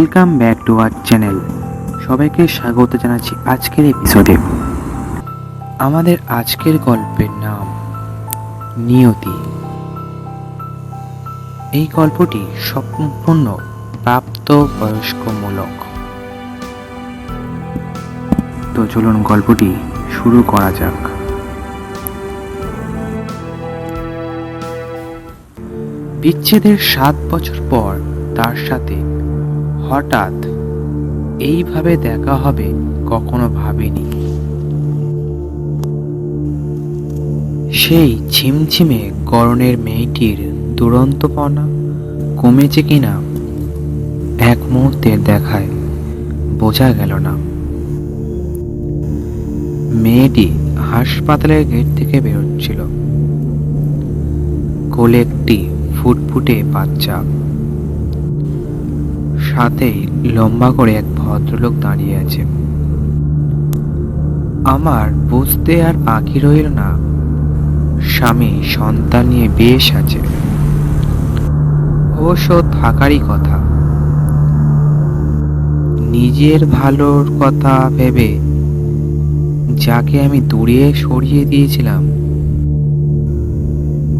Welcome back to our channel সবাইকে স্বাগত জানাচ্ছি আজকের এপিসোডে আমাদের আজকের গল্পের নাম নিয়তি। এই গল্পটি সম্পূর্ণ প্রাপ্ত বয়স্কমূলক তো চলুন গল্পটি শুরু করা যাক। বিচ্ছেদের সাত বছর পর তার সাথে হঠাৎ এইভাবে দেখা হবে কখনো ভাবিনি। সেই ঝিমঝিমে গরনের মেয়েটির দুরন্তপনা কমেছে কিনা এক মুহূর্তে দেখায় বোঝা গেল না। মেয়েটি হাসপাতালের গেট থেকে বেরোচ্ছিল। কোলে একটি ফুটফুটে বাচ্চা সাথেই লম্বা করে এক ভদ্রলোক দাঁড়িয়ে আছে। আমার বুঝতে আর বাকি রইল না। স্বামী সন্তান নিয়ে বেশ আছে। অবশ্য থাকারই কথা। নিজের ভালোর কথা ভেবে যাকে আমি দূরে সরিয়ে দিয়েছিলাম,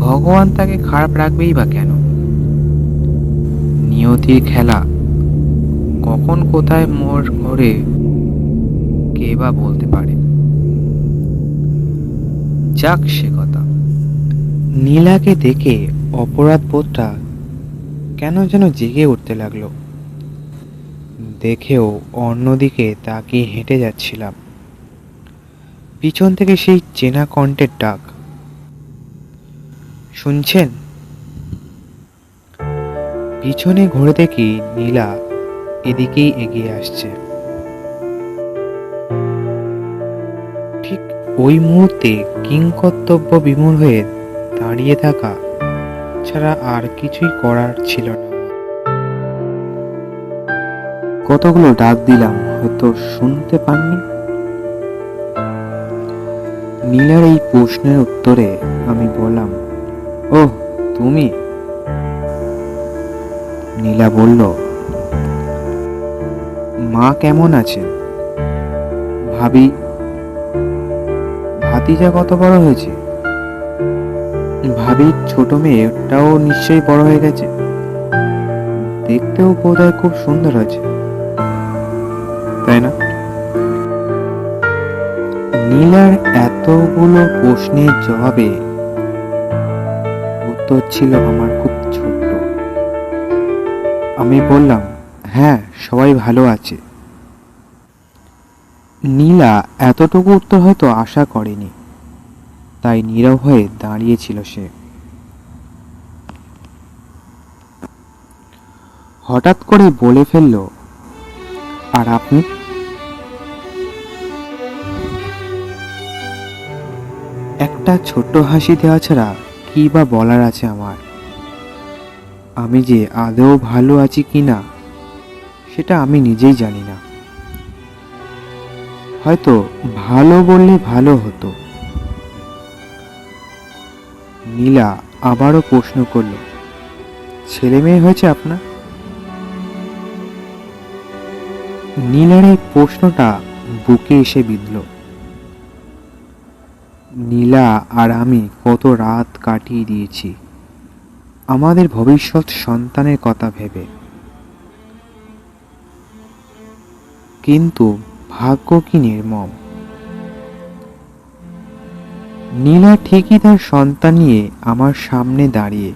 ভগবান তাকে খারাপ রাখবেই বা কেন? নিয়তির খেলা কখন কোথায় মোর ঘরে কে বা বলতে পারে। যাক সে কথা। নীলাকে দেখে অপরাধ বোধটা কেন যেন জেগে উঠতে লাগল। দেখেও অন্যদিকে তাকিয়ে হেঁটে যাচ্ছিলাম। পিছন থেকে সেই চেনা কণ্ঠের ডাক। শুনছেন? পিছনে ঘুরে দেখি নীলা এদিকেই এগিয়ে আসছে। ঠিক ওই মুহূর্তে কিংকর্তব্য বিমূল হয়ে দাঁড়িয়ে থাকা ছাড়া আর কিছুই করার ছিল না। কতগুলো ডাক দিলাম হয়তো শুনতে পাননি? নীলার এই প্রশ্নের উত্তরে আমি বললাম ও তুমি? নীলা বলল মা কেমন আছে ভাবি, ভাতিজা কত বড় হয়েছে? ভাবির ছোট মেয়েটাও নিশ্চয়ই বড় হয়ে গেছে। দেখতেও বোধহয় খুব সুন্দর আছে। তাই না? নীলার এতগুলো প্রশ্নের জবাবে উত্তর ছিল আমার খুব ছোট্ট। আমি বললাম হ্যাঁ সবাই ভালো আছে। নীলা এতটুকু উত্তর হয়তো আশা করেনি। তাই নীরব হয়ে দাঁড়িয়েছিল সে। হঠাৎ করে বলে ফেলল, আর আপনি? একটা ছোট্ট হাসি দেওয়া ছাড়া কি বা বলার আছে আমার। আমি যে আদৌ ভালো আছি কি না সেটা আমি নিজেই জানি না। হয়তো ভালো বললে ভালো হতো। নীলা আবারও প্রশ্ন করল, ছেলে মেয়ে হয়েছে আপনার? নীলার এই প্রশ্নটা বুকে এসে বিঁধল। নীলা আর আমি কত রাত কাটিয়ে দিয়েছি। আমাদের ভবিষ্যৎ সন্তানের কথা ভেবে। কিন্তু ভাগ্য কি নির্মম? নীলা ঠিকই তার সন্তান নিয়ে আমার সামনে দাঁড়িয়ে,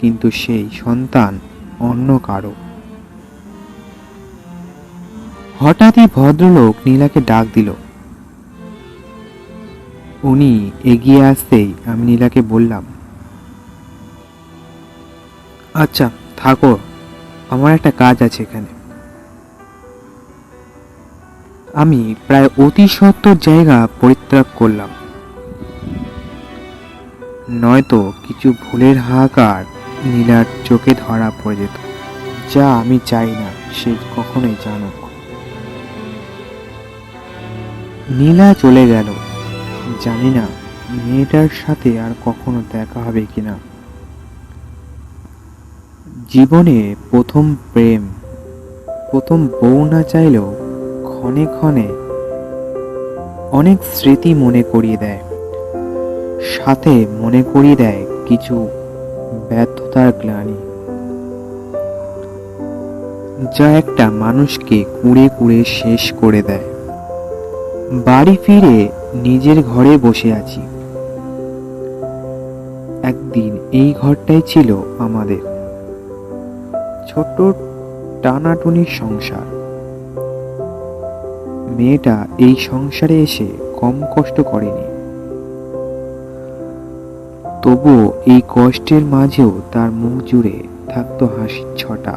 কিন্তু সেই সন্তান অন্য কারও। হঠাৎই ভদ্রলোক নীলাকে ডাক দিল। উনি এগিয়ে আসতেই আমি নীলাকে বললাম আচ্ছা থাকো, আমার একটা কাজ আছে এখানে। আমি প্রায় অতি সত্তর জায়গা পরিত্যাগ করলাম। নয়তো কিছু ভুলের হাহাকার নীলার চোখে ধরা পড়ে যেত, যা আমি চাই না, সে কখনোই জানুক। নীলা চলে গেল। জানি না, মেয়েটার সাথে আর কখনো দেখা হবে কিনা। জীবনে প্রথম প্রেম, প্রথম বউ না চাইলেও ক্ষণে ক্ষণে অনেক স্মৃতি মনে করিয়ে দেয়। সাথে মনে করিয়ে দেয় কিছু ব্যর্থতার গ্লানি। যা একটা মানুষকে কুড়ে কুড়ে শেষ করে দেয়। বাড়ি ফিরে নিজের ঘরে বসে আছি। একদিন এই ঘরটাই ছিল আমাদের। ছোট্ট টানাটুনির সংসার। মেয়েটা এই সংসারে এসে কম কষ্ট করেনি। তবুও এই কষ্টের মাঝেও তার মুখ জুড়ে থাকতো হাসির ছটা।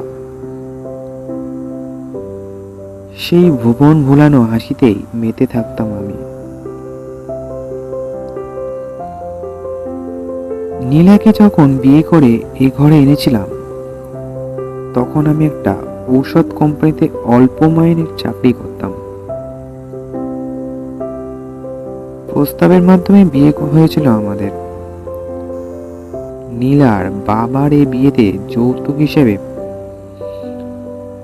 সেই ভুবন ভুলানো হাসিতেই মেতে থাকতাম আমি। নীলাকে যখন বিয়ে করে এই ঘরে এনেছিলাম, তখন আমি একটা ঔষধ কোম্পানিতে অল্প মাইনের চাকরি করতাম। প্রস্তাবের মাধ্যমে বিয়ে হয়েছিল আমাদের। নীলার বাবার এই বিয়েতে যৌতুক হিসেবে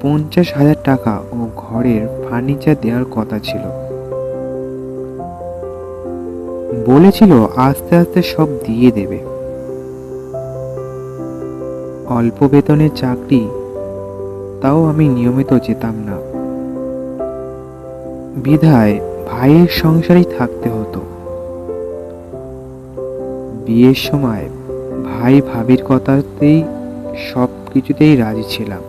পঞ্চাশ হাজার টাকা ও ঘরের ফার্নিচার দেওয়ার কথা ছিল। বলেছিল আস্তে আস্তে সব দিয়ে দেবে। অল্প বেতনের চাকরি তাও আমি নিয়মিত যেতাম না। বিধায় ভাইয়ের সংসারেই থাকতে হতো। বিয়ের সময় ভাই ভাবির কথাতেই সব কিছুতেই রাজি ছিলাম।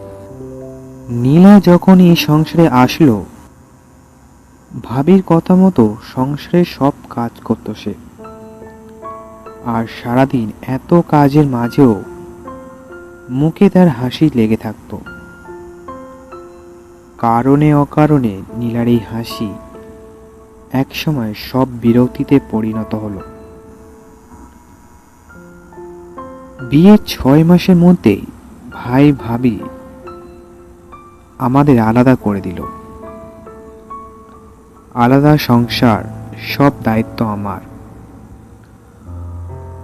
নীলা যখন এই সংসারে আসলো, ভাবির কথা মতো সংসারের সব কাজ করতো সে। আর সারাদিন এত কাজের মাঝেও মুখে তার হাসি লেগে থাকতো। কারণে অকারণে নীলার এই হাসি একসময় সব বিরক্তিতে পরিণত হলো। বিয়ের ছয় মাসের মধ্যেই ভাই ভাবি আমাদের আলাদা করে দিল। আলাদা সংসার, সব দায়িত্ব আমার।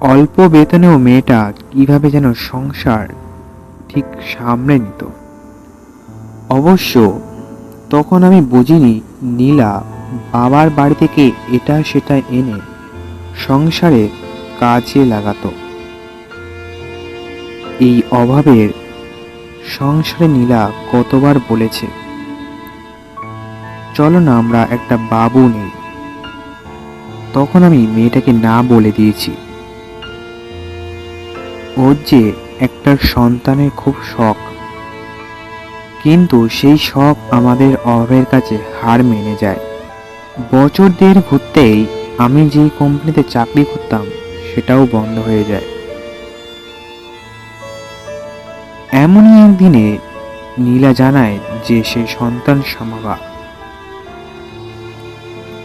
অল্প বেতনেও মেয়েটা কীভাবে যেন সংসার ঠিক সামলে নিত। অবশ্য তখন আমি বুঝিনি নীলা বাবার বাড়ি থেকে এটা সেটা এনে সংসারে কাজে লাগাতো। এই অভাবের সংসারে নীলা কতবার বলেছে, চলো না, আমরা একটা বাবু নেই। তখন আমি মেয়েটাকে না বলে দিয়েছি। ওর যে একটা সন্তানের খুব শখ, কিন্তু সেই শখ আমাদের অভাবের কাছে হার মেনে যায়। বছর দেড় ঘুরতেই আমি যেই কোম্পানিতে চাকরি করতাম, সেটাও বন্ধ হয়ে যায়। এমনই একদিনে নীলা জানায় যে সে সন্তান সামাবা।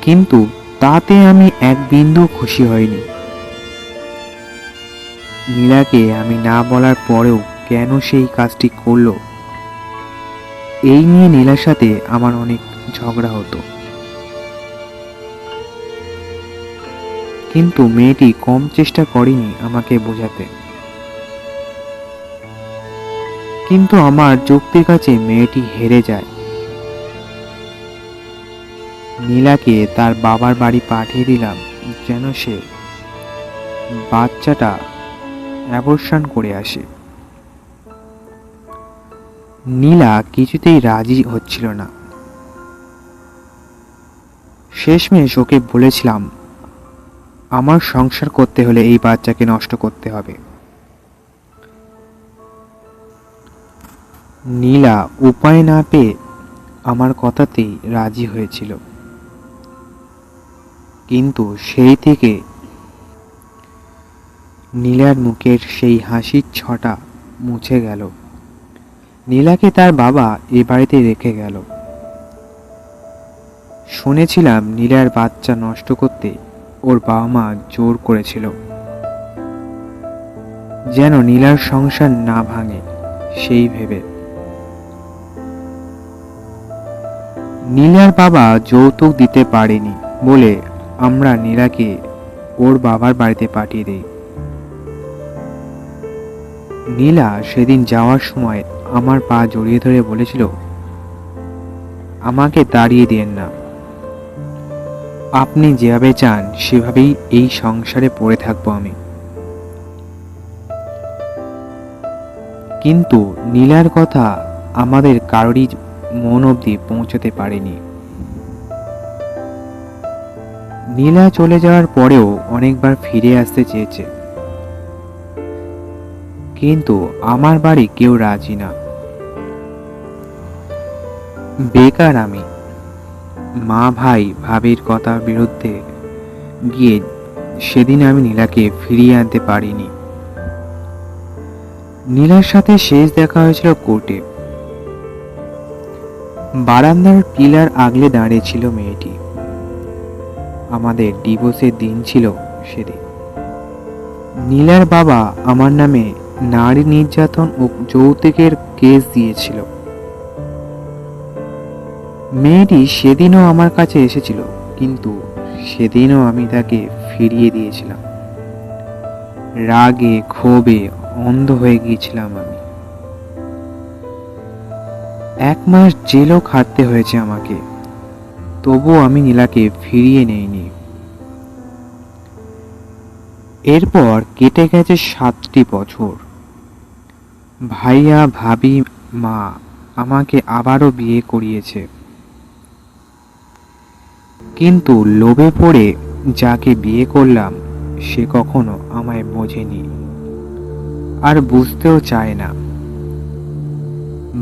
কিন্তু তাতে আমি এক বিন্দু খুশি হইনি। নীলাকে আমি না বলার পরেও কেন সেই কাজটি করল? এই নিয়ে নীলার সাথে আমার অনেক ঝগড়া হতো। কিন্তু মেয়েটি কম চেষ্টা করেনি আমাকে বোঝাতে। কিন্তু আমার যুক্তির কাছে মেয়েটি হেরে যায়। নীলাকে তার বাবার বাড়ি পাঠিয়ে দিলাম যেন সে বাচ্চাটা অ্যাবর্ষণ করে আসে। নীলা কিছুতেই রাজি হচ্ছিল না। শেষমেশ ওকে বলেছিলাম আমার সংসার করতে হলে এই বাচ্চাকে নষ্ট করতে হবে। নীলা উপায় না পেয়ে আমার কথাতেই রাজি হয়েছিল। কিন্তু সেই থেকে নীলার মুখের সেই হাসির ছটা মুছে গেল। নীলাকে তার বাবা এ বাড়িতে রেখে গেল। শুনেছিলাম নীলার বাচ্চা নষ্ট করতে ওর বাবা মা জোর করেছিল। যেন নীলার সংসার না ভাঙে, সেই ভেবে। নীলার বাবা যৌতুক দিতে পারেনি বলে আমরা নীলাকে ওর বাবার বাড়িতে পাঠিয়ে দেই। নীলা সেদিন যাওয়ার সময় আমার পা জড়িয়ে ধরে বলেছিল, আমাকে দাঁড়িয়ে দেন না। আপনি যেভাবে চান, সেভাবেই এই সংসারে পড়ে থাকব আমি। কিন্তু নীলার কথা আমাদের কারোরই মন অবধি পৌঁছাতে পারেনি। নীলা চলে যাওয়ার পরেও অনেকবার ফিরে আসতে চেয়েছে। কিন্তু আমার বাড়ি কেউ রাজি না। বেকার আমি। মা ভাই ভাবির কথার বিরুদ্ধে গিয়ে সেদিন আমি নীলাকে ফিরিয়ে আনতে পারিনি। নীলার সাথে শেষ দেখা হয়েছিল কোর্টে। বারান্দার পিলার আগলে দাঁড়িয়েছিল মেয়েটি। আমাদের ডিভোর্সের দিন ছিল সেদিন। নীলার বাবা আমার নামে নারী নির্যাতন ও যৌতুকের কেস দিয়েছিল। মেয়েটি সেদিনও আমার কাছে এসেছিল, কিন্তু সেদিনও আমি তাকে ফিরিয়ে দিয়েছিলাম। রাগে, ক্ষোভে অন্ধ হয়ে গিয়েছিলাম আমি। এক মাস জেলও খাটতে হয়েছে আমাকে তবুও আমি নীলাকে ফিরিয়ে নেইনি। এরপর কেটে গেছে সাতটি বছর। ভাইয়া, ভাবি, মা আমাকে আবারও বিয়ে করিয়েছে। কিন্তু লোভে পড়ে যাকে বিয়ে করলাম, সে কখনো আমায় বোঝেনি আর বুঝতেও চায় না।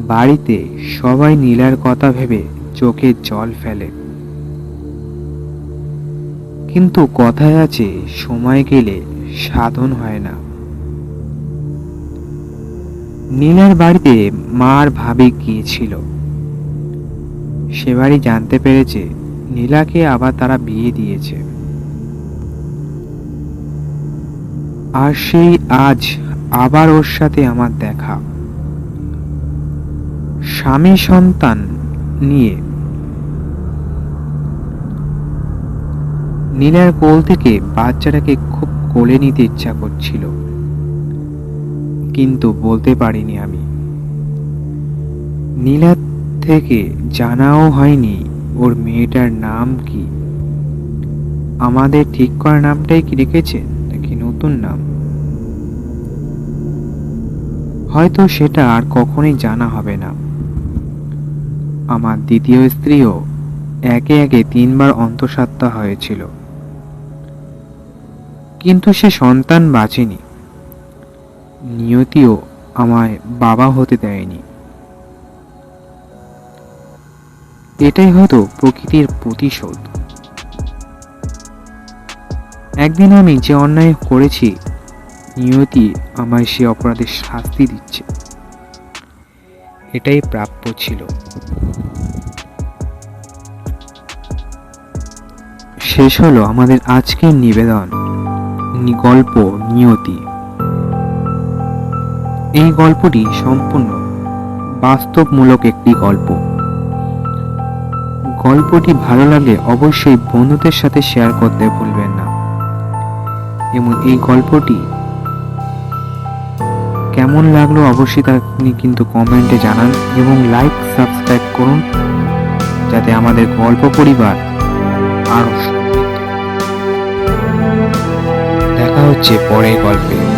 বাড়িতে সবাই নীলার কথা ভেবে চোখে জল ফেলে। কিন্তু কথায় আছে, সময় গেলে সাধন হয় না। নীলার বাড়িতে মার ভাবি গিয়েছিল। সে বাড়ি জানতে পেরেছে নীলাকে আবার তারা বিয়ে দিয়েছে। আর সেই আজ আবার ওর সাথে আমার দেখা। স্বামী সন্তান নিয়ে। নীলার কোল থেকে বাচ্চাটাকে খুব কোলে নিতে ইচ্ছা করছিল। কিন্তু বলতে পারিনি আমি। নীলার থেকে জানাও হয়নি ওর মেয়েটার নাম কি? আমাদের ঠিক করা নামটাই কি রেখেছে, নাকি নতুন নাম? হয়তো সেটা আর কখনোই জানা হবে না। আমার দ্বিতীয় স্ত্রীও একে একে তিনবার অন্তঃসত্ত্বা হয়েছিল। কিন্তু সে সন্তান বাঁচেনি। নিয়তিও আমায় বাবা হতে দেয়নি। এটাই হয়তো প্রকৃতির প্রতিশোধ। একদিন আমি যে অন্যায় করেছি, নিয়তি আমায় সে অপরাধের শাস্তি দিচ্ছে। এটাই প্রাপ্য ছিল। শেষ হলো আমাদের আজকের নিবেদন, গল্প, নিয়তি। এই গল্পটি সম্পূর্ণ বাস্তবমূলক একটি গল্প। গল্পটি ভালো লাগলে অবশ্যই বন্ধুদের সাথে শেয়ার করতে ভুলবেন না। এবং এই গল্পটি কেমন লাগল অবশ্যই আপনি কিন্তু কমেন্টে জানান এবং লাইক সাবস্ক্রাইব করুন যাতে আমাদের গল্প পরিবার আরও দেখা হচ্ছে পরের গল্পে।